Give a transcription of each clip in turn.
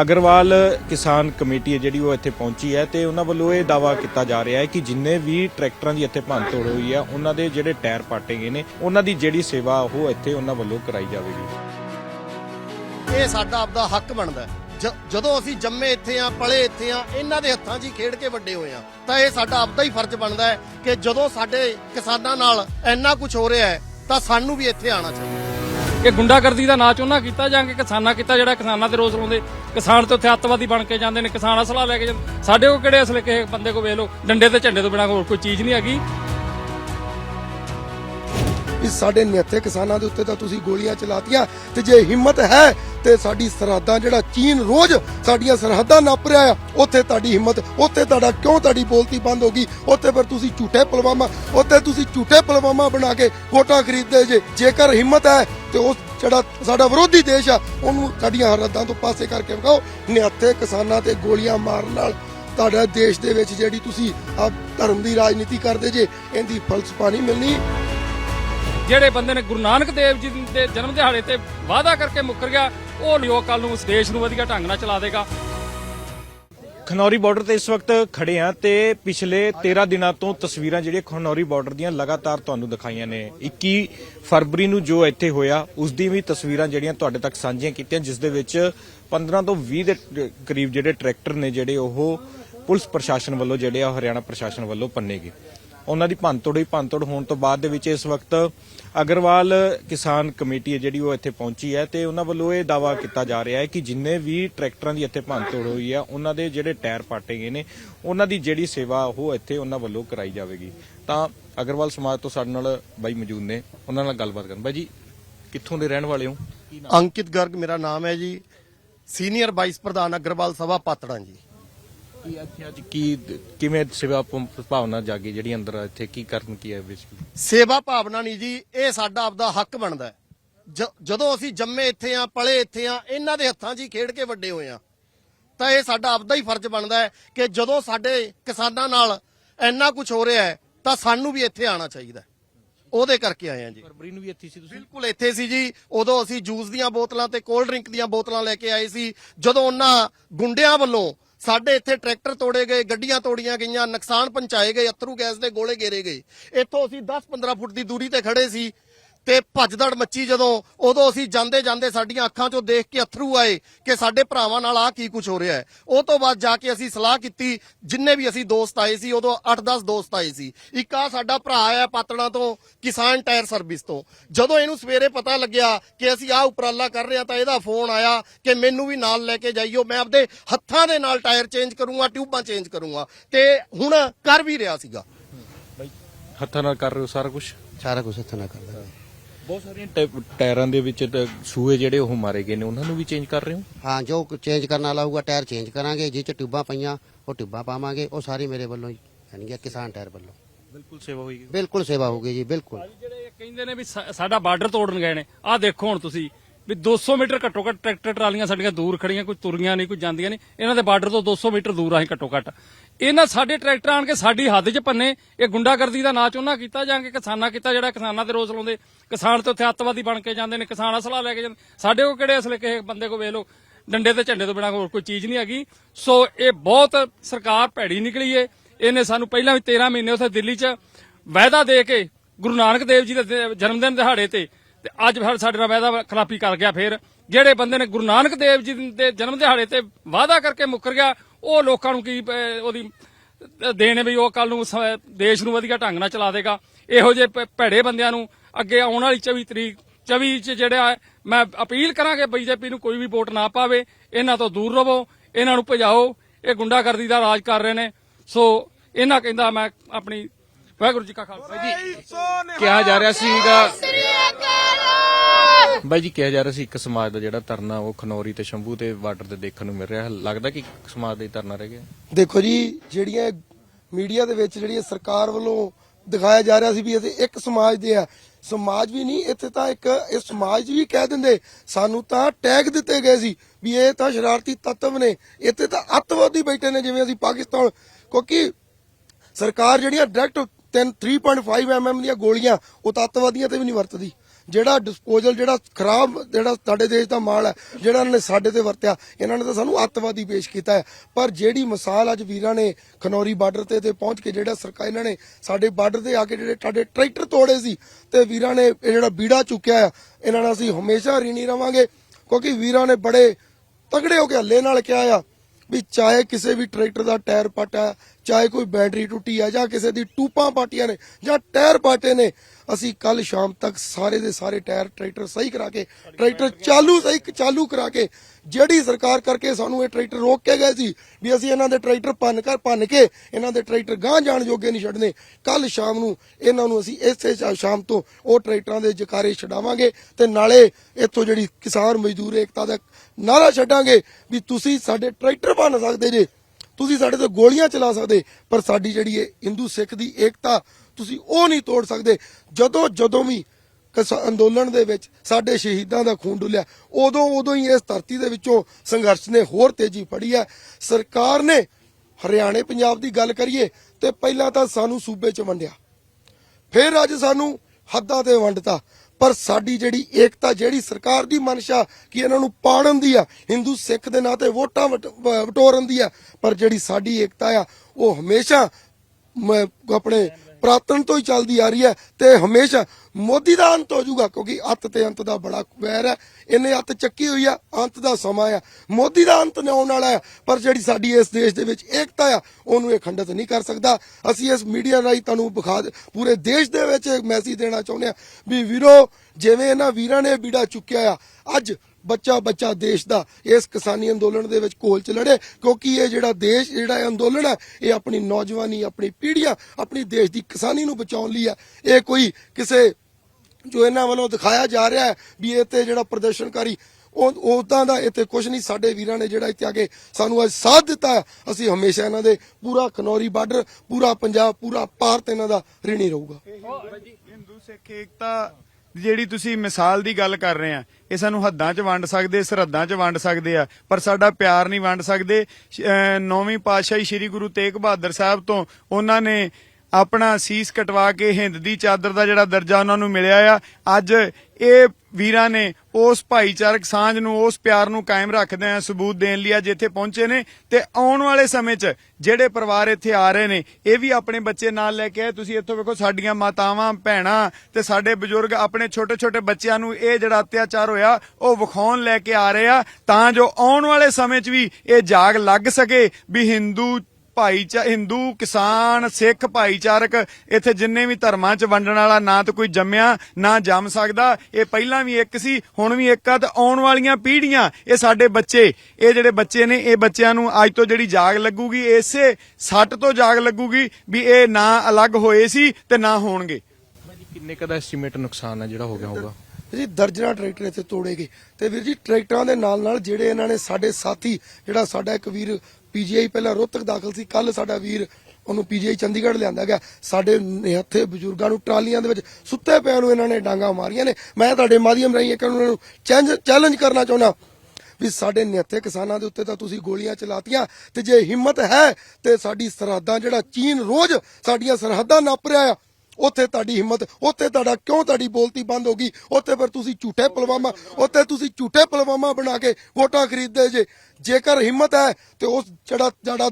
ਅਗਰਵਾਲ ਕਿਸਾਨ ਕਮੇਟੀ ਹੈ ਜਿਹੜੀ ਉਹ ਇੱਥੇ ਪਹੁੰਚੀ ਹੈ ਤੇ ਉਹਨਾਂ ਵੱਲੋਂ ਇਹ ਦਾਵਾ ਕੀਤਾ ਜਾ ਰਿਹਾ ਹੈ ਕਿ ਜਿੰਨੇ ਵੀ ਟਰੈਕਟਰਾਂ ਦੀ ਇੱਥੇ ਭੰਨ ਤੋੜ ਹੋਈ ਹੈ, ਉਹਨਾਂ ਦੇ ਜਿਹੜੇ ਟਾਇਰ ਪਾਟੇ ਗਏ ਨੇ, ਉਹਨਾਂ ਦੀ ਜਿਹੜੀ ਸੇਵਾ ਉਹ ਇੱਥੇ ਉਹਨਾਂ ਵੱਲੋਂ ਕਰਾਈ ਜਾਵੇਗੀ। ਇਹ ਸਾਡਾ ਆਪਦਾ ਹੱਕ ਬਣਦਾ ਜ- ਜਦੋਂ ਅਸੀਂ ਜੰਮੇ ਇੱਥੇ ਆ, ਪਲੇ ਇੱਥੇ ਆ, ਇਹਨਾਂ ਦੇ ਹੱਥਾਂ 'ਚ ਹੀ ਖੇਡ ਕੇ ਵੱਡੇ ਹੋਏ ਆ, ਤਾਂ ਇਹ ਸਾਡਾ ਆਪਦਾ ਹੀ ਫਰਜ਼ ਬਣਦਾ ਹੈ ਕਿ ਜਦੋਂ ਸਾਡੇ ਕਿਸਾਨਾਂ ਨਾਲ ਇੰਨਾ ਕੁਝ ਹੋ ਰਿਹਾ ਹੈ, ਤਾਂ ਸਾਨੂੰ ਵੀ ਇੱਥੇ ਆਉਣਾ ਚਾਹੀਦਾ ਕਿ ਗੁੰਡਾਗਰਦੀ ਦਾ ਨਾਚ ਉਹਨਾਂ ਕੀਤਾ ਜਾਂ ਕਿ ਕਿਸਾਨਾਂ ਕੀਤਾ ਜਿਹੜਾ ਕਿਸਾਨਾਂ ਤੇ ਰੋਸ ਲਾਉਂਦੇ। ਕਿਸਾਨ ਤੇ ਉੱਥੇ ਅੱਤਵਾਦੀ ਬਣ ਕੇ ਜਾਂਦੇ ਨੇ, ਕਿਸਾਨ ਅਸਲਾ ਲੈ ਕੇ ਜਾਂਦੇ। ਸਾਡੇ ਕੋਲ ਕਿਹੜੇ ਅਸਲੇ? ਕਿਸੇ ਬੰਦੇ ਕੋ ਵੇਖ ਲਓ, ਡੰਡੇ ਤੇ ਝੰਡੇ ਤੋਂ ਬਿਨਾਂ ਹੋਰ ਕੋਈ ਚੀਜ਼ ਨਹੀਂ ਹੈਗੀ। ਵੀ ਸਾਡੇ ਨਿਹੱਥੇ ਕਿਸਾਨਾਂ ਦੇ ਉੱਤੇ ਤਾਂ ਤੁਸੀਂ ਗੋਲੀਆਂ ਚਲਾਤੀਆਂ ਤੇ ਜੇ ਹਿੰਮਤ ਹੈ ਤੇ ਸਾਡੀ ਸਰਹੱਦਾਂ ਜਿਹੜਾ ਚੀਨ ਰੋਜ਼ ਸਾਡੀਆਂ ਸਰਹੱਦਾਂ ਨੱਪ ਰਿਹਾ ਆ, ਉੱਥੇ ਤੁਹਾਡੀ ਹਿੰਮਤ, ਉੱਥੇ ਤੁਹਾਡਾ ਕਿਉਂ ਤੁਹਾਡੀ ਬੋਲਤੀ ਬੰਦ ਹੋ ਗਈ? ਉੱਥੇ ਫਿਰ ਤੁਸੀਂ ਝੂਠੇ ਪਲਵਾਮਾ, ਉੱਥੇ ਤੁਸੀਂ ਝੂਠੇ ਪਲਵਾਮਾ ਬਣਾ ਕੇ ਵੋਟਾਂ ਖਰੀਦਦੇ ਜੇ। ਜੇਕਰ ਹਿੰਮਤ ਹੈ ਤੇ ਉਹ ਜਿਹੜਾ ਸਾਡਾ ਵਿਰੋਧੀ ਦੇਸ਼ ਆ, ਉਹਨੂੰ ਸਾਡੀਆਂ ਸਰਹੱਦਾਂ ਤੋਂ ਪਾਸੇ ਕਰਕੇ ਵਿਖਾਓ। ਨਿਹੱਥੇ ਕਿਸਾਨਾਂ ਤੇ ਗੋਲੀਆਂ ਮਾਰਨ ਨਾਲ ਤੁਹਾਡਾ ਦੇਸ਼ ਦੇ ਵਿੱਚ ਜਿਹੜੀ ਤੁਸੀਂ ਆ ਧਰਮ ਦੀ ਰਾਜਨੀਤੀ ਕਰਦੇ ਜੇ, ਇਹਦੀ ਫਲਸਫਾ ਨਹੀਂ ਮਿਲਣੀ। ਜਿਹੜੇ ਬੰਦੇ ਨੇ ਗੁਰੂ ਨਾਨਕ ਦੇਵ ਜੀ ਦੇ ਜਨਮ ਦਿਹਾੜੇ ਤੇ ਵਾਅਦਾ ਕਰਕੇ ਮੁੱਕਰ ਗਿਆ, ਉਹ ਲਿਓ ਕੱਲ ਨੂੰ ਉਸ ਦੇਸ਼ ਨੂੰ ਵਧੀਆ ਢੰਗ ਨਾਲ ਚਲਾ ਦੇਗਾ। ਖਨੌਰੀ ਬਾਰਡਰ ਤੇ ਇਸ ਵਕਤ ਖੜੇ ਆ ਤੇ ਪਿਛਲੇ 13 ਦਿਨਾਂ ਤੋਂ ਤਸਵੀਰਾਂ ਜਿਹੜੀਆਂ ਖਨੌਰੀ ਬਾਰਡਰ ਦੀਆਂ ਲਗਾਤਾਰ ਤੁਹਾਨੂੰ ਦਿਖਾਈਆਂ ਨੇ। 21 ਫਰਵਰੀ ਨੂੰ ਜੋ ਇੱਥੇ ਹੋਇਆ, ਉਸ ਦੀ ਵੀ ਤਸਵੀਰਾਂ ਜਿਹੜੀਆਂ ਤੁਹਾਡੇ ਤੱਕ ਸਾਂਝੀਆਂ ਕੀਤੀਆਂ, ਜਿਸ ਦੇ ਵਿੱਚ 15 ਤੋਂ 20 ਦੇ ਕਰੀਬ ਜਿਹੜੇ ਟਰੈਕਟਰ ਨੇ ਜਿਹੜੇ ਉਹ ਪੁਲਿਸ ਪ੍ਰਸ਼ਾਸਨ ਵੱਲੋਂ ਜਿਹੜੇ ਆ, ਹਰਿਆਣਾ ਪ੍ਰਸ਼ਾਸਨ ਵੱਲੋਂ ਪੰਨੇ ਗਏ। ਉਹਨਾਂ ਦੀ ਭੰਨਤੋੜ ਹੀ ਭੰਨਤੋੜ ਹੋਣ ਤੋਂ ਬਾਅਦ ਦੇ ਵਿੱਚ ਇਸ ਵਕਤ ਅਗਰਵਾਲ ਕਿਸਾਨ ਕਮੇਟੀ ਹੈ ਜਿਹੜੀ ਉਹ ਇੱਥੇ ਪਹੁੰਚੀ ਹੈ ਤੇ ਉਹਨਾਂ ਵੱਲੋਂ ਇਹ ਦਾਵਾ ਕੀਤਾ ਜਾ ਰਿਹਾ ਹੈ ਕਿ ਜਿੰਨੇ ਵੀ ਟਰੈਕਟਰਾਂ ਦੀ ਇੱਥੇ ਭੰਨਤੋੜ ਹੋਈ ਹੈ, ਉਹਨਾਂ ਦੇ ਜਿਹੜੇ ਟਾਇਰ ਪਾਟੇ ਗਏ ਨੇ, ਉਹਨਾਂ ਦੀ ਜਿਹੜੀ ਸੇਵਾ ਉਹ ਇੱਥੇ ਉਹਨਾਂ ਵੱਲੋਂ ਕਰਾਈ ਜਾਵੇਗੀ। ਤਾਂ ਅਗਰਵਾਲ ਸਮਾਜ ਤੋਂ ਸਾਡੇ ਨਾਲ ਬਾਈ ਮੌਜੂਦ ਨੇ, ਉਹਨਾਂ ਨਾਲ ਗੱਲਬਾਤ ਕਰਨ। ਬਾਈ ਜੀ, ਕਿੱਥੋਂ ਦੇ ਰਹਿਣ ਵਾਲੇ ਹੋ? ਅੰਕਿਤ ਗਰਗ ਮੇਰਾ ਨਾਮ ਹੈ ਜੀ। ਸੀਨੀਅਰ ਵਾਈਸ ਪ੍ਰਧਾਨ ਅਗਰਵਾਲ ਸਭਾ ਪਾਤੜਾਂ ਜੀ। ਕੀ ਇੱਥੇ ਅੱਜ? ਕੀ ਕਿਵੇਂ ਸੇਵਾ ਭ- ਭਾਵਨਾ ਜਾਗੀ ਜਿਹੜੀ ਅੰਦਰ ਇੱਥੇ? ਕੀ ਕਰਨ ਕੀ ਹੈ ਬੇਸਿਕਲੀ ਸੇਵਾ ਭਾਵਨਾ ਨਹੀਂ ਜੀ ਇਹ ਸਾਡਾ ਆਪਦਾ ਹੱਕ ਬਣਦਾ ਹੈ। ਜ- ਜਦੋਂ ਅਸੀਂ ਜੰਮੇ ਇੱਥੇ ਆ ਪਲੇ ਇੱਥੇ ਆ ਇਹਨਾਂ ਦੇ ਹੱਥਾਂ 'ਚ ਹੀ ਖੇਡ ਕੇ ਵੱਡੇ ਹੋਏ ਆ। ਤਾਂ ਇਹ ਸਾਡਾ ਆਪਦਾ ਹੀ ਫਰਜ਼ ਬਣਦਾ ਹੈ ਕਿ ਜਦੋਂ ਸਾਡੇ ਕਿਸਾਨਾਂ ਨਾਲ ਇੰਨਾ ਕੁਝ ਹੋ ਰਿਹਾ ਹੈ ਤਾਂ ਸਾਨੂੰ ਵੀ ਇੱਥੇ ਆਉਣਾ ਚਾਹੀਦਾ ਹੈ। ਉਹਦੇ ਕਰਕੇ ਆਏ ਆ ਜੀ। ਫਰਵਰੀ ਨੂੰ ਵੀ ਇੱਥੇ ਸੀ ਤੁਸੀਂ? ਬਿਲਕੁਲ ਇੱਥੇ ਸੀ ਜੀ। ਉਦੋਂ ਅਸੀਂ ਜੂਸ ਦੀਆਂ ਬੋਤਲਾਂ ਤੇ ਕੋਲਡ ਡਰਿੰਕ ਦੀਆਂ ਬੋਤਲਾਂ ਲੈ ਕੇ ਆਏ ਸੀ। ਜਦੋਂ ਉਹਨਾਂ ਗੁੰਡਿਆਂ ਵੱਲੋਂ ਸਾਡੇ ਇੱਥੇ ਟਰੈਕਟਰ ਤੋੜੇ ਗਏ, ਗੱਡੀਆਂ ਤੋੜੀਆਂ ਗਈਆਂ, ਨੁਕਸਾਨ ਪਹੁੰਚਾਏ ਗਏ, ਅਥਰੂ ਗੈਸ ਦੇ ਗੋਲੇ ਗੇਰੇ ਗਏ। ਇੱਥੋਂ ਅਸੀਂ 10-15 ਫੁੱਟ ਦੀ ਦੂਰੀ ਤੇ ਖੜੇ ਸੀ। ਤੇ ਭੱਜਦੜ ਮੱਚੀ ਜਦੋਂ ਉਦੋਂ ਅਸੀਂ ਜਾਂਦੇ ਜਾਂਦੇ ਸਾਡੀਆਂ ਅੱਖਾਂ 'ਚੋਂ ਦੇਖ ਕੇ ਅਥਰੂ ਆਏ ਕਿ ਸਾਡੇ ਭਰਾਵਾਂ ਨਾਲ ਆ ਕੀ ਕੁਝ ਹੋ ਰਿਹਾ ਹੈ। ਉਹ ਤੋਂ ਬਾਅਦ ਜਾ ਕੇ ਅਸੀਂ ਸਲਾਹ ਕੀਤੀ ਜਿੰਨੇ ਵੀ ਅਸੀਂ ਦੋਸਤ ਆਏ ਸੀ ਉਦੋਂ 8-10 ਦੋਸਤ ਆਏ ਸੀ। ਇੱਕ ਆ ਸਾਡਾ ਭਰਾ ਆਇਆ ਪਾਤੜਾਂ ਤੋਂ ਕਿਸਾਨ ਟਾਇਰ ਸਰਵਿਸ ਤੋਂ। ਜਦੋਂ ਇਹਨੂੰ ਸਵੇਰੇ ਪਤਾ ਲੱਗਿਆ ਕਿ ਅਸੀਂ ਆ ਉਪਰਾਲਾ ਕਰ ਰਹੇ ਹਾਂ ਤਾਂ ਇਹਦਾ ਫੋਨ ਆਇਆ ਕਿ ਮੈਨੂੰ ਵੀ ਨਾਲ ਲੈ ਕੇ ਜਾਈਓ ਮੈਂ ਆਪਦੇ ਹੱਥਾਂ ਦੇ ਨਾਲ ਟਾਇਰ ਚੇਂਜ ਕਰੂੰਗਾ ਟਿਊਬਾਂ ਚੇਂਜ ਕਰੂੰਗਾ। ਤੇ ਹੁਣ ਕਰ ਵੀ ਰਿਹਾ ਸੀਗਾ। ਬਾਈ ਹੱਥਾਂ ਨਾਲ ਕਰ ਰਹੇ ਹੋ ਸਾਰਾ ਕੁਝ ਸਾਰਾ ਕੁਝ ਹੱਥ ਨਾਲ ਕਰਦਾ ਬਹੁਤ ਸਾਰੀਆਂ ਟੈ- ਟਾਇਰਾਂ ਦੇ ਵਿੱਚ ਸੂਏ ਜਿਹੜੇ ਉਹ ਮਾਰੇ ਗਏ ਨੇ ਉਹਨਾਂ ਨੂੰ ਵੀ ਚੇਂਜ ਕਰ ਰਹੇ ਹੋ? ਹਾਂ ਜੋ ਚੇਂਜ ਕਰਨ ਵਾਲਾ ਹੋਊਗਾ ਟਾਇਰ ਚੇਂਜ ਕਰਾਂਗੇ ਜਿਹ ਚ ਟਿਊਬਾਂ ਪਈਆਂ ਉਹ ਟਿਊਬਾਂ ਪਾਵਾਂਗੇ ਉਹ ਸਾਰੀ ਮੇਰੇ ਵੱਲੋਂ ਹੀ ਯਾਨੀ ਕਿ ਕਿਸਾਨ ਟਾਇਰ ਵੱਲੋਂ। ਬਿਲਕੁਲ ਸੇਵਾ ਹੋਏਗੀ ਬਿਲਕੁਲ ਸੇਵਾ ਹੋਊਗੀ ਜੀ ਬਿਲਕੁਲ। ਜਿਹੜੇ ਕਹਿੰਦੇ ਨੇ ਵੀ ਸਾ- ਸਾਡਾ ਬਾਰਡਰ ਤੋੜਨ ਗਏ ਨੇ ਆਹ ਦੇਖੋ ਹੁਣ ਤੁਸੀਂ ਵੀ 200 ਮੀਟਰ ਘੱਟੋ ਘੱਟ ਟਰੈਕਟਰ ਟਰਾਲੀਆਂ ਸਾਡੀਆਂ ਦੂਰ ਖੜੀਆਂ ਕੋਈ ਤੁਰੀਆਂ ਨਹੀਂ, ਕੋਈ ਜਾਂਦੀਆਂ ਨਹੀਂ। ਇਹਨਾਂ ਦੇ ਬਾਰਡਰ ਤੋਂ 200 ਮੀਟਰ ਦੂਰ ਆਹੀਂ ਘੱਟੋ ਘੱਟ ਇਹਨਾਂ ਸਾਡੇ ਟਰੈਕਟਰ ਆਣ ਕੇ ਸਾਡੀ ਹੱਦ 'ਚ ਪੰਨੇ ਇਹ ਗੁੰਡਾਗਰਦੀ ਦਾ ਨਾਚ ਉਹਨਾਂ ਕੀਤਾ ਜਾਂ ਕਿ ਕਿਸਾਨਾਂ ਕੀਤਾ, ਜਿਹੜਾ ਕਿਸਾਨਾਂ ਤੇ ਰੋਸ ਲਾਉਂਦੇ। ਕਿਸਾਨ ਤੇ ਉੱਥੇ ਅੱਤਵਾਦੀ ਬਣ ਕੇ ਜਾਂਦੇ ਨੇ, ਕਿਸਾਨ ਅਸਲਾ ਲੈ ਕੇ ਜਾਂਦੇ। ਸਾਡੇ ਕੋਲ ਕਿਹੜੇ ਅਸਲੇ, ਕਿਸੇ ਬੰਦੇ ਕੋ ਵੇਖ ਲਓ, ਡੰਡੇ ਤੇ ਝੰਡੇ ਤੋਂ ਬਿਨਾਂ ਹੋਰ ਕੋਈ ਚੀਜ਼ ਨਹੀਂ ਹੈਗੀ। ਸੋ ਇਹ ਬਹੁਤ ਸਰਕਾਰ ਭੈੜੀ ਨਿਕਲੀ ਏ। ਇਹਨੇ ਸਾਨੂੰ ਪਹਿਲਾਂ ਵੀ 13 ਮਹੀਨੇ ਉੱਥੇ ਦਿੱਲੀ 'ਚ ਵਾਅਦਾ ਦੇ ਕੇ ਗੁਰੂ ਨਾਨਕ ਦੇਵ ਜੀ ਦੇ ਜਨਮ ਦਿਨ ਦਿਹਾੜੇ ਤੇ ਤੇ ਅੱਜ ਫਿਰ ਸਾਡੇ ਨਾਲ ਵਾਅਦਾ ਖਿਲਾਫੀ ਕਰ ਗਿਆ ਫਿਰ। ਜਿਹੜੇ ਬੰਦੇ ਨੇ ਗੁਰੂ ਨਾਨਕ ਦੇਵ ਜੀ ਦੇ ਜਨਮ ਦਿਹਾੜੇ ਤੇ ਵਾਅਦਾ ਕਰਕੇ ਮੁੱਕਰ ਗਿਆ ਉਹ ਲੋਕਾਂ ਨੂੰ ਕੀ ਉਹਦੀ ਦੇਣ ਵੀ ਉਹ ਕੱਲ ਨੂੰ ਦੇਸ਼ ਨੂੰ ਵਧੀਆ ਢੰਗ ਨਾਲ ਚਲਾ ਦੇਗਾ। ਇਹੋ ਜਿਹੇ ਭ- ਭੈੜੇ ਬੰਦਿਆਂ ਨੂੰ ਅੱਗੇ ਆਉਣ ਵਾਲੀ 24 ਤਰੀਕ 24 ਚ ਜਿਹੜਾ ਮੈਂ ਅਪੀਲ ਕਰਾਂਗੇ ਬੀਜੇਪੀ ਨੂੰ ਕੋਈ ਵੀ ਵੋਟ ਨਾ ਪਾਵੇ ਇਹਨਾਂ ਤੋਂ ਦੂਰ ਰਹੋ ਇਹਨਾਂ ਨੂੰ ਭਜਾਓ ਇਹ ਗੁੰਡਾਗਰਦੀ ਦਾ ਰਾਜ ਕਰ ਰਹੇ ਨੇ। ਸੋ ਇਹਨਾਂ ਕਹਿੰਦਾ ਮੈਂ ਆਪਣੀ ਵਾਹਿਗੁਰੂ ਜੀ ਕਾ ਖਾਲਸਾ ਜੀ। ਕਿਹਾ ਜਾ ਰਿਹਾ ਸੀਗਾ ਬਾਈ ਜੀ ਕਿਹਾ ਜਾ ਰਿਹਾ ਸੀ ਇੱਕ ਸਮਾਜ ਦਾ ਜਿਹੜਾ ਧਰਨਾ ਉਹ ਖਨੌਰੀ ਤੇ ਸ਼ੰਭੂ ਤੇ ਬਾਰਡਰ ਤੇ ਦੇਖਣ ਨੂੰ ਮਿਲ ਰਿਹਾ। ਹੈ ਲੱਗਦਾ ਕਿ ਇੱਕ ਸਮਾਜ ਦਾ ਹੀ ਧਰਨਾ ਰਹਿ ਗਿਆ? ਦੇਖੋ ਜੀ ਜਿਹੜੀਆਂ ਮੀਡੀਆ ਦੇ ਵਿੱਚ ਜਿਹੜੀ ਸਰਕਾਰ ਵੱਲੋਂ ਦਿਖਾਇਆ ਜਾ ਰਿਹਾ ਸੀ ਵੀ ਅਸੀਂ ਇੱਕ ਸਮਾਜ ਦੇ ਆ ਸਮਾਜ ਵੀ ਨਹੀਂ ਇੱਥੇ ਤਾਂ ਇੱਕ ਇਹ ਸਮਾਜ ਵੀ ਕਹਿ ਦਿੰਦੇ ਸਾਨੂੰ ਤਾਂ ਟੈਗ ਦਿੱਤੇ ਗਏ ਸੀ ਵੀ ਇਹ ਤਾਂ ਸ਼ਰਾਰਤੀ ਤੱਤਵ ਨੇ ਇੱਥੇ ਤਾਂ ਅੱਤਵਾਦੀ ਬੈਠੇ ਨੇ ਜਿਵੇਂ ਅਸੀਂ ਪਾਕਿਸਤਾਨ ਕਿਉਂਕਿ ਸਰਕਾਰ ਜਿਹੜੀਆਂ ਡਾਇਰੈਕਟ 3 3.5 mm ਦੀਆਂ ਗੋਲੀਆਂ ਉਹ ਤਾਂ ਅੱਤਵਾਦੀਆਂ ਤੇ ਵੀ ਨਹੀਂ ਵਰਤਦੀ। ਜਿਹੜਾ ਡਿਸਪੋਜ਼ਲ ਜਿਹੜਾ ਖਰਾਬ, ਜਿਹੜਾ ਸਾਡੇ ਦੇਸ਼ ਦਾ ਮਾਲ ਹੈ, ਜਿਹੜਾ ਇਹਨਾਂ ਨੇ ਸਾਡੇ ਤੇ ਵਰਤਿਆ, ਇਹਨਾਂ ਨੇ ਤਾਂ ਸਾਨੂੰ ਅੱਤਵਾਦੀ ਪੇਸ਼ ਕੀਤਾ ਹੈ। ਪਰ ਜਿਹੜੀ ਮਿਸਾਲ ਅੱਜ ਵੀਰਾਂ ਨੇ ਖਨੌਰੀ ਬਾਰਡਰ ਤੇ ਤੇ ਪਹੁੰਚ ਕੇ ਜਿਹੜਾ ਸਰਕਾਰ ਇਹਨਾਂ ਨੇ ਸਾਡੇ ਬਾਰਡਰ ਤੇ ਆ ਕੇ ਜਿਹੜੇ ਸਾਡੇ ਟਰੈਕਟਰ ਤੋੜੇ ਸੀ, ਤੇ ਵੀਰਾਂ ਨੇ ਇਹ ਜਿਹੜਾ ਬੀੜਾ ਚੁੱਕਿਆ ਆ, ਇਹਨਾਂ ਨਾਲ ਅਸੀਂ ਹਮੇਸ਼ਾ ਰੀਣੀ ਰਵਾਂਗੇ, ਕਿਉਂਕਿ ਵੀਰਾਂ ਨੇ ਬੜੇ ਤਗੜੇ ਹੋ ਕੇ ਹੱਲੇ ਨਾਲ ਕਿਹਾ ਆ ਵੀ ਚਾਹੇ ਕਿਸੇ ਵੀ ਟਰੈਕਟਰ ਦਾ ਟਾਇਰ ਪਾਟਾ ਚਾਹੇ ਕੋਈ ਬੈਟਰੀ ਟੁੱਟੀ ਆ ਜਾਂ ਕਿਸੇ ਦੀ ਟੂਪਾਂ ਪਾਟੀਆਂ ਨੇ ਜਾਂ ਟਾਇਰ ਪਾਟੇ ਨੇ, ਅਸੀਂ ਕੱਲ ਸ਼ਾਮ ਤੱਕ ਸਾਰੇ ਦੇ ਸਾਰੇ ਟਾਇਰ ਟਰੈਕਟਰ ਸਹੀ ਕਰਾ ਕੇ, ਟਰੈਕਟਰ ਚਾਲੂ ਸਹੀ ਚਾਲੂ ਕਰਾ ਕੇ, ਜਿਹੜੀ ਸਰਕਾਰ ਕਰਕੇ ਸਾਨੂੰ ਇਹ ਟਰੈਕਟਰ ਰੋਕ ਕੇ ਗਏ ਸੀ ਵੀ ਅਸੀਂ ਇਹਨਾਂ ਦੇ ਟਰੈਕਟਰ ਭੰਨ ਕਰ, ਭੰਨ ਕੇ ਇਹਨਾਂ ਦੇ ਟਰੈਕਟਰ ਗਾਂਹ ਜਾਣ ਜੋਗੇ ਨਹੀਂ ਛੱਡਨੇ ਕੱਲ ਸ਼ਾਮ ਨੂੰ ਇਹਨਾਂ ਨੂੰ ਅਸੀਂ ਇਸੇ ਸ਼ਾ- ਸ਼ਾਮ ਤੋਂ ਉਹ ਟਰੈਕਟਰਾਂ ਦੇ ਜਕਾਰੇ ਛਡਾਵਾਂਗੇ ਤੇ ਨਾਲੇ ਇੱਥੋਂ ਜਿਹੜੀ ਕਿਸਾਨ ਮਜ਼ਦੂਰ ਏਕਤਾ ਦਾ ਨਾਰਾ ਛੱਡਾਂਗੇ ਵੀ ਤੁਸੀਂ ਸਾਡੇ ਟਰੈਕਟਰ ਭੰਨ ਸਕਦੇ ਜੇ। ਤੁਸੀਂ ਸਾਡੇ ਤੇ ਗੋਲੀਆਂ ਚਲਾ ਸਕਦੇ, ਪਰ ਸਾਡੀ ਜਿਹੜੀ ਇਹ ਹਿੰਦੂ ਸਿੱਖ ਦੀ ਏਕਤਾ ਤੁਸੀਂ ਉਹ ਨਹੀਂ ਤੋੜ ਸਕਦੇ। ਜਦੋਂ ਜਦੋਂ ਵੀ ਕਿਸਾ- ਅੰਦੋਲਨ ਦੇ ਵਿੱਚ ਸਾਡੇ ਸ਼ਹੀਦਾਂ ਦਾ ਖੂਨ ਡੁੱਲਿਆ, ਉਦੋਂ ਉਦੋਂ ਹੀ ਇਸ ਧਰਤੀ ਦੇ ਵਿੱਚੋਂ ਸੰਘਰਸ਼ ਨੇ ਹੋਰ ਤੇਜ਼ੀ ਫੜੀ ਹੈ। ਸਰਕਾਰ ਨੇ ਹਰਿਆਣੇ ਪੰਜਾਬ ਦੀ ਗੱਲ ਕਰੀਏ, ਤੇ ਪਹਿਲਾਂ ਤਾਂ ਸਾਨੂੰ ਸੂਬੇ 'ਚ ਵੰਡਿਆ। ਫਿਰ ਅੱਜ ਸਾਨੂੰ ਹੱਦਾਂ ਤੇ ਵੰਡਤਾ। ਪਰ ਸਾਡੀ ਜਿਹੜੀ ਏਕਤਾ, ਜਿਹੜੀ ਸਰਕਾਰ ਦੀ ਮਨਸ਼ਾ ਕਿ ਇਹਨਾਂ ਨੂੰ ਪਾੜਨ ਦੀ ਆ, ਹਿੰਦੂ ਸਿੱਖ ਦੇ ਨਾਂ ਤੇ ਵੋਟਾਂ ਵਟ- ਵਟੋਰਨ ਦੀ ਆ, ਪਰ ਜਿਹੜੀ ਸਾਡੀ ਏਕਤਾ ਆ, ਉਹ ਹਮੇਸ਼ਾ ਆਪਣੇ ਪ੍ਰਾਤਨ ਤੋਂ ਹੀ ਚੱਲਦੀ ਆ ਰਹੀ ਹੈ ਤੇ ਹਮੇਸ਼ਾ ਮੋਦੀ ਦਾ ਅੰਤ ਹੋ ਜਾਊਗਾ, ਕਿਉਂਕਿ ਅੱਤ ਤੇ ਅੰਤ ਦਾ ਬੜਾ ਵੈਰ ਹੈ। ਇਹਨੇ ਅੱਤ ਚੱਕੀ ਹੋਈ ਆ, ਅੰਤ ਦਾ ਸਮਾਂ ਆ। ਮੋਦੀ ਦਾ ਅੰਤ ਨੇ ਆਉਣ ਵਾਲਾ ਹੈ, ਪਰ ਜਿਹੜੀ ਸਾਡੀ ਇਸ ਦੇਸ਼ ਦੇ ਵਿੱਚ ਏਕਤਾ ਆ, ਉਹਨੂੰ ਇਹ ਖੰਡਿਤ ਨਹੀਂ ਕਰ ਸਕਦਾ। ਅਸੀਂ ਇਸ ਮੀਡੀਆ ਰਾਹੀਂ ਤੁਹਾਨੂੰ ਵਿਖਾ ਪੂਰੇ ਦੇਸ਼ ਦੇ ਵਿੱਚ ਮੈਸੇਜ ਦੇਣਾ ਚਾਹੁੰਦੇ ਆ ਵੀ ਵੀਰੋ, ਜਿਵੇਂ ਇਹਨਾਂ ਵੀਰਾਂ ਨੇ ਬੀੜਾ ਚੁੱਕਿਆ ਆ, ਅੱਜ ਬੱਚਾ ਬੱਚਾ ਦੇਸ਼ ਦਾ ਇਸ ਕਿਸਾਨੀ ਅੰਦੋਲਨ ਦੇ ਵਿੱਚ ਕੋਲ ਚ ਲੜੇ ਕਿਉਂਕਿ ਇਹ ਜਿਹੜਾ ਦੇਸ਼ ਜਿਹੜਾ ਇਹ ਅੰਦੋਲਨ ਹੈ ਇਹ ਆਪਣੀ ਨੌਜਵਾਨੀ ਆਪਣੀ ਪੀੜ੍ਹੀਆਂ ਆਪਣੀ ਦੇਸ਼ ਦੀ ਕਿਸਾਨੀ ਨੂੰ ਬਚਾਉਣ ਲਈ ਹੈ। ਇਹ ਕੋਈ ਕਿਸੇ ਜੋ ਇਹਨਾਂ ਵੱਲੋਂ ਦਿਖਾਇਆ ਜਾ ਰਿਹਾ ਹੈ ਵੀ ਇਹ ਤੇ ਜਿਹੜਾ ਪ੍ਰਦਰਸ਼ਨਕਾਰੀ ਉਹ ਉਦਾਂ ਦਾ ਇੱਥੇ ਕੁਝ ਨਹੀਂ ਸਾਡੇ ਵੀਰਾਂ ਨੇ ਜਿਹੜਾ ਇੱਥੇ ਆ ਕੇ ਸਾਨੂੰ ਅੱਜ ਸਾਥ ਦਿੱਤਾ ਹੈ, ਅਸੀਂ ਹਮੇਸ਼ਾ ਇਹਨਾਂ ਦੇ ਪੂਰਾ ਖਨੌਰੀ ਬਾਰਡਰ ਪੂਰਾ ਪੰਜਾਬ ਪੂਰਾ ਭਾਰਤ ਇਹਨਾਂ ਦਾ ਰਿਣੀ ਰਹੂਗਾ। ਹਿੰਦੂ ਸਿੱਖ ਏਕਤਾ ਜਿਹੜੀ ਤੁਸੀਂ ਮਿਸਾਲ ਦੀ ਗੱਲ ਕਰ ਰਹੇ ਆ, ਇਹ ਸਾਨੂੰ ਹੱਦਾਂ 'ਚ ਵੰਡ ਸਕਦੇ, ਸਰਹੱਦਾਂ 'ਚ ਵੰਡ ਸਕਦੇ ਆ, ਪਰ ਸਾਡਾ ਪਿਆਰ ਨਹੀਂ ਵੰਡ ਸਕਦੇ। ਅਹ ਨੌਵੀਂ ਪਾਤਸ਼ਾਹੀ ਸ੍ਰੀ ਗੁਰੂ ਤੇਗ ਬਹਾਦਰ ਸਾਹਿਬ ਤੋਂ ਉਹਨਾਂ ਨੇ ਆਪਣਾ ਸੀਸ ਕਟਵਾ ਕੇ ਹਿੰਦ ਦੀ ਚਾਦਰ ਦਾ ਜਿਹੜਾ ਦਰਜਾ ਉਹਨਾਂ ਨੂੰ ਮਿਲਿਆ ਆ। ਅੱਜ ਇਹ ਵੀਰਾਂ ਨੇ ਉਸ ਭਾਈਚਾਰਕ ਸਾਂਝ ਨੂੰ, ਉਸ ਪਿਆਰ ਨੂੰ ਕਾਇਮ ਰੱਖਦੇ ਆ ਸਬੂਤ ਦੇਣ ਲਈ ਅੱਜ ਇੱਥੇ ਪਹੁੰਚੇ ਨੇ ਤੇ ਆਉਣ ਵਾਲੇ ਸਮੇਂ 'ਚ ਜਿਹੜੇ ਪਰਿਵਾਰ ਇੱਥੇ ਆ ਰਹੇ ਨੇ, ਇਹ ਵੀ ਆਪਣੇ ਬੱਚੇ ਨਾਲ ਲੈ ਕੇ ਆਏ। ਤੁਸੀਂ ਇੱਥੋਂ ਵੇਖੋ ਸਾਡੀਆਂ ਮਾਤਾਵਾਂ, ਭੈਣਾਂ ਤੇ ਸਾਡੇ ਬਜ਼ੁਰਗ ਆਪਣੇ ਛੋਟੇ ਛੋਟੇ ਬੱਚਿਆਂ ਨੂੰ ਇਹ ਜਿਹੜਾ ਅਤਿਆਚਾਰ ਹੋਇਆ, ਉਹ ਵਿਖਾਉਣ ਲੈ ਕੇ ਆ ਰਹੇ ਆ ਤਾਂ ਜੋ ਆਉਣ ਵਾਲੇ ਸਮੇਂ 'ਚ ਵੀ ਇਹ ਜਾਗ ਲੱਗ ਸਕੇ ਵੀ ਹਿੰਦੂ ਭਾਈਚਾ ਹਿੰਦੂ ਕਿਸਾਨ ਸਿੱਖ ਭਾਈਚਾਰਕ ਇੱਥੇ ਜਿੰਨੇ ਵੀ ਧਰਮਾਂ 'ਚ ਵੰਡਣ ਵਾਲਾ ਨਾ ਤਾਂ ਕੋਈ ਜੰਮਿਆ ਨਾ ਜੰਮ ਸਕਦਾ। ਇਹ ਪਹਿਲਾਂ ਵੀ ਇੱਕ ਸੀ ਹੁਣ ਵੀ ਇੱਕ ਆ ਤੇ ਆਉਣ ਵਾਲੀਆਂ ਪੀੜ੍ਹੀਆਂ ਇਹ ਸਾਡੇ ਬੱਚੇ। ਇਹ ਜਿਹੜੇ ਬੱਚੇ ਨੇ ਇਹ ਬੱਚਿਆਂ ਨੂੰ ਅੱਜ ਤੋਂ ਜਿਹੜੀ ਜਾਗ ਲੱਗੂਗੀ ਇਸੇ ਸੱਟ ਤੋਂ ਜਾਗ ਲੱਗੂਗੀ ਵੀ ਇਹ ਨਾ ਅਲੱਗ ਹੋਏ ਸੀ ਤੇ ਨਾ ਹੋਣਗੇ। ਕਿੰਨੇ ਕਦਾ ਐਸਟੀਮੇਟ ਨੁਕਸਾਨ ਹੈ ਜਿਹੜਾ ਹੋ ਗਿਆ ਹੋਊਗਾ? ਜੀ ਦਰਜਨਾਂ ਟਰੈਕਟਰ ਇੱਥੇ ਤੋੜੇ ਗਏ। ਤੇ ਵੀਰ ਜੀ ਟਰੈਕਟਰਾਂ ਦੇ ਨਾਲ ਨਾਲ ਜਿਹੜੇ ਇਹਨਾਂ ਨੇ ਸਾਡੇ ਸਾਥੀ ਜਿਹੜਾ ਸਾਡਾ ਇੱਕ ਵੀਰ ਪੀਜੀਆਈ ਪਹਿਲਾਂ ਰੋਹਤਕ ਦਾਖਲ ਸੀ ਕੱਲ ਸਾਡਾ ਵੀਰ ਉਹਨੂੰ ਪੀਜੀਆਈ ਚੰਡੀਗੜ੍ਹ ਲਿਆਂਦਾ ਗਿਆ। ਸਾਡੇ ਨਿਹੱਥੇ ਬਜ਼ੁਰਗਾਂ ਨੂੰ ਟਰਾਲੀਆਂ ਦੇ ਵਿੱਚ ਸੁੱਤੇ ਪਿਆਂ ਨੂੰ ਇਹਨਾਂ ਨੇ ਡਾਂਗਾ ਮਾਰੀਆਂ ਨੇ। ਮੈਂ ਤੁਹਾਡੇ ਮਾਧਿਅਮ ਰਾਹੀਂ ਇੱਕ ਉਹਨਾਂ ਨੂੰ ਚੈਲੰਜ ਚੈਲੰਜ ਕਰਨਾ ਚਾਹੁੰਦਾ ਵੀ ਸਾਡੇ ਨਿਹੱਥੇ ਕਿਸਾਨਾਂ ਦੇ ਉੱਤੇ ਤਾਂ ਤੁਸੀਂ ਗੋਲੀਆਂ ਚਲਾਤੀਆਂ ਤੇ ਜੇ ਹਿੰਮਤ ਹੈ ਤੇ ਸਾਡੀ ਸਰਹੱਦਾਂ ਜਿਹੜਾ ਚੀਨ ਰੋਜ਼ ਸਾਡੀਆਂ ਸਰਹੱਦਾਂ ਨੱਪ ਰਿਹਾ ਆ ਉੱਥੇ ਤੁਹਾਡੀ ਹਿੰਮਤ, ਉੱਥੇ ਤੁਹਾਡਾ ਕਿਉਂ ਤੁਹਾਡੀ ਬੋਲਤੀ ਬੰਦ ਹੋ ਗਈ? ਉੱਥੇ ਫਿਰ ਤੁਸੀਂ ਝੂਠੇ ਪਲਵਾਮਾ, ਉੱਥੇ ਤੁਸੀਂ ਝੂਠੇ ਪਲਵਾਮਾ ਬਣਾ ਕੇ ਵੋਟਾਂ ਖਰੀਦਦੇ ਜੇ। ਜੇਕਰ ਹਿੰਮਤ ਹੈ ਤੇ ਉਸ ਜਿਹੜਾ ਜਿਹੜਾ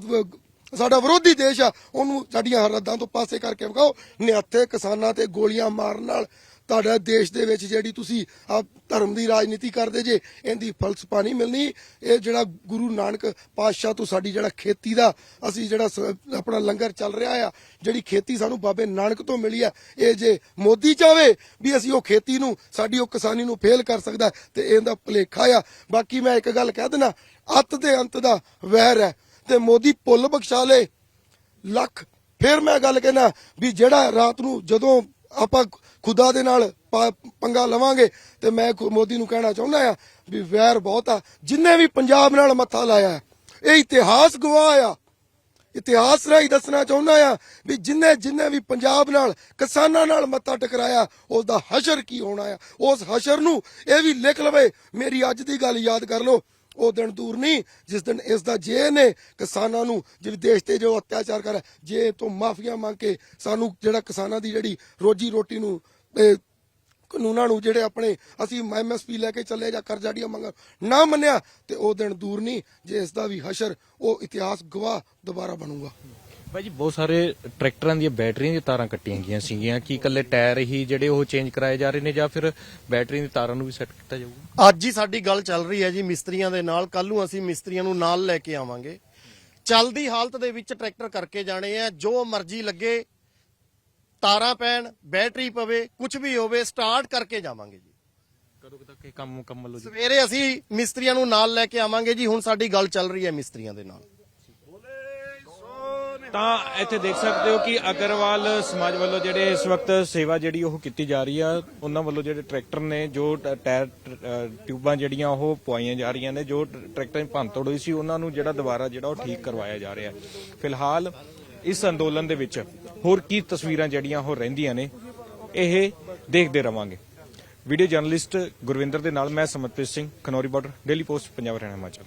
ਸਾਡਾ ਵਿਰੋਧੀ ਦੇਸ਼ ਆ, ਉਹਨੂੰ ਸਾਡੀਆਂ ਹਰਦਾਂ ਤੋਂ ਪਾਸੇ ਕਰਕੇ ਵਿਖਾਓ। ਨਿਹੱਥੇ ਕਿਸਾਨਾਂ ਤੇ ਗੋਲੀਆਂ ਮਾਰਨ ਨਾਲ ਤੁਹਾਡਾ ਦੇਸ਼ ਦੇ ਵਿੱਚ ਜਿਹੜੀ ਤੁਸੀਂ ਆ ਧਰਮ ਦੀ ਰਾਜਨੀਤੀ ਕਰਦੇ ਜੇ, ਇਹਦੀ ਫਲਸਫਾ ਨਹੀਂ ਮਿਲਣੀ। ਇਹ ਜਿਹੜਾ ਗੁਰੂ ਨਾਨਕ ਪਾਤਸ਼ਾਹ ਤੋਂ ਸਾਡੀ ਜਿਹੜਾ ਖੇਤੀ ਦਾ ਅਸੀਂ ਜਿਹੜਾ ਸ- ਆਪਣਾ ਲੰਗਰ ਚੱਲ ਰਿਹਾ ਆ, ਜਿਹੜੀ ਖੇਤੀ ਸਾਨੂੰ ਬਾਬੇ ਨਾਨਕ ਤੋਂ ਮਿਲੀ ਆ, ਇਹ ਜੇ ਮੋਦੀ ਚਾਵੇ ਵੀ ਅਸੀਂ ਉਹ ਖੇਤੀ ਨੂੰ, ਸਾਡੀ ਉਹ ਕਿਸਾਨੀ ਨੂੰ ਫੇਲ ਕਰ ਸਕਦਾ ਤੇ ਇਹਦਾ ਭੁਲੇਖਾ ਆ। ਬਾਕੀ ਮੈਂ ਇੱਕ ਗੱਲ ਕਹਿ ਦਿੰਦਾ, ਅੱਤ ਦੇ ਅੰਤ ਦਾ ਵੈਰ ਹੈ, ਤੇ ਮੋਦੀ ਭੁੱਲ ਬਖਸ਼ਾ ਲੇ, ਲੱਖ। ਫਿਰ ਮੈਂ ਗੱਲ ਕਹਿਣਾ ਵੀ ਜਿਹੜਾ ਰਾਤ ਨੂੰ ਜਦੋਂ ਆਪਾਂ ਖੁਦਾ ਦੇ ਨਾਲ ਪਾ- ਪੰਗਾ ਲਵਾਂਗੇ ਤੇ ਮੈਂ ਮੋਦੀ ਨੂੰ ਕਹਿਣਾ ਚਾਹੁੰਦਾ ਆ ਵੀ ਵੈਰ ਬਹੁਤ ਆ। ਜਿੰਨੇ ਵੀ ਪੰਜਾਬ ਨਾਲ ਮੱਥਾ ਲਾਇਆ ਇਹ ਇਤਿਹਾਸ ਗਵਾਹ ਆ। ਇਤਿਹਾਸ ਰਾਹੀਂ ਦੱਸਣਾ ਚਾਹੁੰਦਾ ਆ ਵੀ ਜਿੰਨੇ ਜਿੰਨੇ ਵੀ ਪੰਜਾਬ ਨਾਲ, ਕਿਸਾਨਾਂ ਨਾਲ ਮੱਥਾ ਟਕਰਾਇਆ ਉਸ ਦਾ ਹਸ਼ਰ ਕੀ ਹੋਣਾ ਆ। ਉਸ ਹਸ਼ਰ ਨੂੰ ਇਹ ਵੀ ਲਿਖ ਲਵੇ, ਮੇਰੀ ਅੱਜ ਦੀ ਗੱਲ ਯਾਦ ਕਰ ਲਓ, ਉਹ ਦਿਨ ਦੂਰ ਨਹੀਂ, ਜਿਸ ਦਿਨ ਇਸ ਦਾ ਜੇ ਨੇ ਕਿਸਾਨਾਂ ਨੂੰ, ਜਿਹੜੇ ਦੇਸ਼ ਤੇ ਜੋ ਅਤਿਆਚਾਰ ਕਰ ਜੇ ਤੋਂ ਮਾਫੀਆਂ ਮੰਗ ਕੇ ਸਾਨੂੰ ਜਿਹੜਾ ਕਿਸਾਨਾਂ ਦੀ ਜਿਹੜੀ ਰੋਜੀ ਰੋਟੀ ਨੂੰ ਇਹ ਕਾਨੂੰਨਾਂ ਨੂੰ ਜਿਹੜੇ ਆਪਣੇ ਅਸੀਂ ਐਮਐਸਪੀ ਲੈ ਕੇ ਚੱਲੇ ਜਾਂ ਕਰਜ਼ਾੜੀਆਂ ਮੰਗ ਨਾ ਮੰਨਿਆ ਤੇ ਉਹ ਦਿਨ ਦੂਰ ਨਹੀਂ ਜੇ ਇਸ ਦਾ ਵੀ ਹਸ਼ਰ ਉਹ ਇਤਿਹਾਸ ਗਵਾਹ ਦੁਬਾਰਾ ਬਣੂਗਾ। ਬਾਈ ਜੀ ਬਹੁਤ ਸਾਰੇ ਟਰੈਕਟਰਾਂ ਦੀਆਂ ਬੈਟਰੀਆਂ ਦੀਆਂ ਤਾਰਾਂ ਕੱਟੀਆਂ ਗਈਆਂ ਸੀਗੀਆਂ ਕੀ ਇਕੱਲੇ ਟਾਇਰ ਹੀ ਜਿਹੜੇ ਉਹ ਚੇਂਜ ਕਰਾਏ ਜਾ ਰਹੇ ਨੇ ਜਾਂ ਫਿਰ ਬੈਟਰੀ ਦੀਆਂ ਤਾਰਾਂ ਨੂੰ ਵੀ ਸੈੱਟ ਕੀਤਾ ਜਾਊਗਾ? ਅੱਜ ਹੀ ਸਾਡੀ ਗੱਲ ਚੱਲ ਰਹੀ ਹੈ ਜੀ ਮਿਸਤਰੀਆਂ ਦੇ ਨਾਲ ਕੱਲ ਨੂੰ ਅਸੀਂ ਮਿਸਤਰੀਆਂ ਨੂੰ ਨਾਲ ਲੈ ਕੇ ਆਵਾਂਗੇ। ਚੱਲਦੀ ਹਾਲਤ ਦੇ ਵਿੱਚ ਟਰੈਕਟਰ ਕਰਕੇ ਜਾਣੇ ਆ ਜੋ ਮਰਜ਼ੀ ਲੱਗੇ ਤਾਰਾਂ ਪੈਣ ਬੈਟਰੀ ਪਵੇ ਕੁਝ ਵੀ ਹੋਵੇ ਸਟਾਰਟ ਕਰਕੇ ਜਾਵਾਂਗੇ ਜੀ। ਕਦੋਂ ਤੱਕ ਇਹ ਕੰਮ ਮੁਕੰਮਲ ਹੋ ਜਾਊ ਸਵੇਰੇ ਅਸੀਂ ਮਿਸਤਰੀਆਂ ਨੂੰ ਨਾਲ ਲੈ ਕੇ ਆਵਾਂਗੇ ਜੀ ਹੁਣ ਸਾਡੀ ਗੱਲ ਚੱਲ ਰਹੀ ਹੈ ਮਿਸਤਰੀਆਂ ਦੇ ਨਾਲ। ਤਾਂ ਇੱਥੇ ਦੇਖ ਸਕਦੇ ਹੋ ਕਿ ਅਗਰਵਾਲ ਸਮਾਜ ਵੱਲੋਂ ਜਿਹੜੇ ਇਸ ਵਕਤ ਸੇਵਾ ਜਿਹੜੀ ਉਹ ਕੀਤੀ ਜਾ ਰਹੀ ਆ ਉਹਨਾਂ ਵੱਲੋਂ ਜਿਹੜੇ ਟਰੈਕਟਰ ਨੇ ਜੋ ਟਾਇਰ ਟਿਊਬਾਂ ਜਿਹੜੀਆਂ ਉਹ ਪਵਾਈਆਂ ਜਾ ਰਹੀਆਂ ਨੇ ਜੋ ਟਰੈਕਟਰਾਂ ਦੀ ਭੰਨਤੋੜ ਹੋਈ ਸੀ ਉਹਨਾਂ ਨੂੰ ਜਿਹੜਾ ਦੁਬਾਰਾ ਜਿਹੜਾ ਉਹ ਠੀਕ ਕਰਵਾਇਆ ਜਾ ਰਿਹਾ ਫਿਲਹਾਲ ਇਸ ਅੰਦੋਲਨ ਦੇ ਵਿੱਚ ਹੋਰ ਕੀ ਤਸਵੀਰਾਂ ਜਿਹੜੀਆਂ ਉਹ ਰਹਿੰਦੀਆਂ ਨੇ, ਇਹ ਦੇਖਦੇ ਰਵਾਂਗੇ। ਵੀਡੀਓ ਜਰਨਲਿਸਟ ਗੁਰਵਿੰਦਰ ਦੇ ਨਾਲ ਮੈਂ Samarpreet Singh, Khanauri border, daily post, Punjab Haryana Himachal.